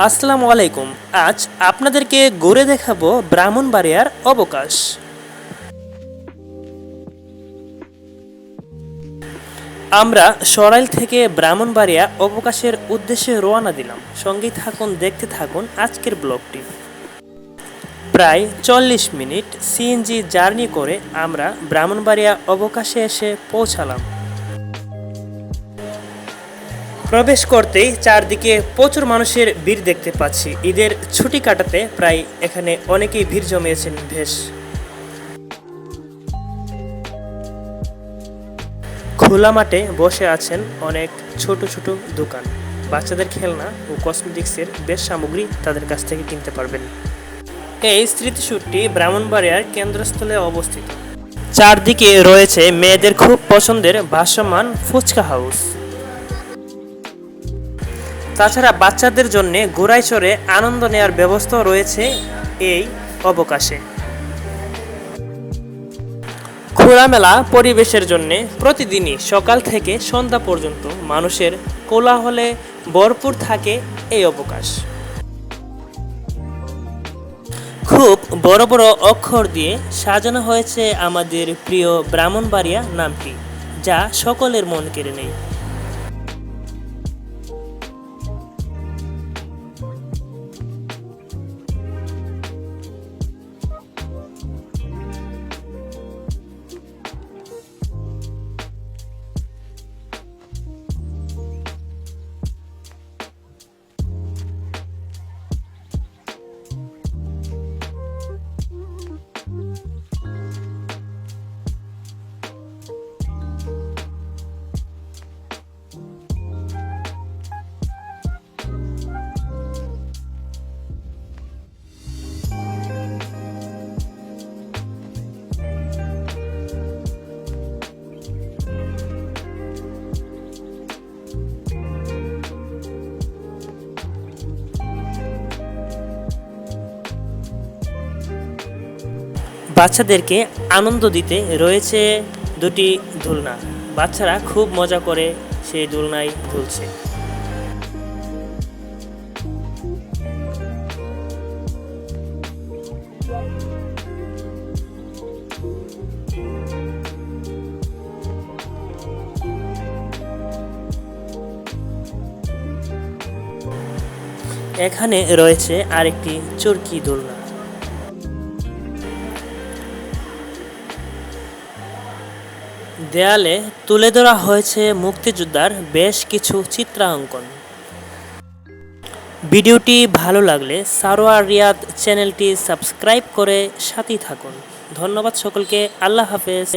আসসালামু আলাইকুম। আজ আপনাদেরকে ঘুরে দেখাবো ব্রাহ্মণবাড়িয়ার অবকাশ। আমরা সরাইল থেকে ব্রাহ্মণবাড়িয়া অবকাশের উদ্দেশ্যে রওনা দিলাম। সঙ্গেই থাকুন, দেখতে থাকুন আজকের ব্লগটি। প্রায় চল্লিশ মিনিট সিএনজি জার্নি করে আমরা ব্রাহ্মণবাড়িয়া অবকাশে এসে পৌঁছালাম। প্রবেশ করতেই চারদিকে প্রচুর মানুষের ভিড় দেখতে পাচ্ছি। ঈদের ছুটি কাটাতে প্রায় এখানে অনেকেই ভিড় জমিয়েছেন বেশ। খোলা মাঠে বসে আছেন অনেক ছোট ছোট দোকান। বাচ্চাদের খেলনা ও কসমেটিক্সের বেশ সামগ্রী তাদের কাছ থেকে কিনতে পারবেন। এই স্মৃতিসূরটি ব্রাহ্মণবাড়িয়ার কেন্দ্রস্থলে অবস্থিত। চারদিকে রয়েছে মেয়েদের খুব পছন্দের ভাসমান ফুচকা হাউস। তাছাড়া বাচ্চাদের জন্য ঘোড়ায় চড়ে আনন্দ নেওয়ার ব্যবস্থাও রয়েছে এই অবকাশে। খোলামেলা পরিবেশের জন্য প্রতিদিনই সকাল থেকে সন্ধ্যা পর্যন্ত মানুষের কোলাহলে ভরপুর থাকে এই অবকাশ। খুব বড় বড় অক্ষর দিয়ে সাজানো হয়েছে আমাদের প্রিয় ব্রাহ্মণবাড়িয়া নামটি, যা সকলের মন কেড়ে নেয়। বাচ্চাদেরকে আনন্দ দিতে রয়েছে দুটি দোলনা। বাচ্চারা খুব মজা করে সেই দোলনায় দুলছে। এখানে রয়েছে আরেকটি চরকি দোলনা। দেয়ালে তুলে ধরা হয়েছে মুক্তিযোদ্ধার বেশ কিছু চিত্রাঙ্কন। ভিডিওটি ভালো লাগলে সারোয়ার রিয়াদ চ্যানেলটি সাবস্ক্রাইব করে সাথেই থাকুন। ধন্যবাদ সকলকে, আল্লাহ হাফেজ।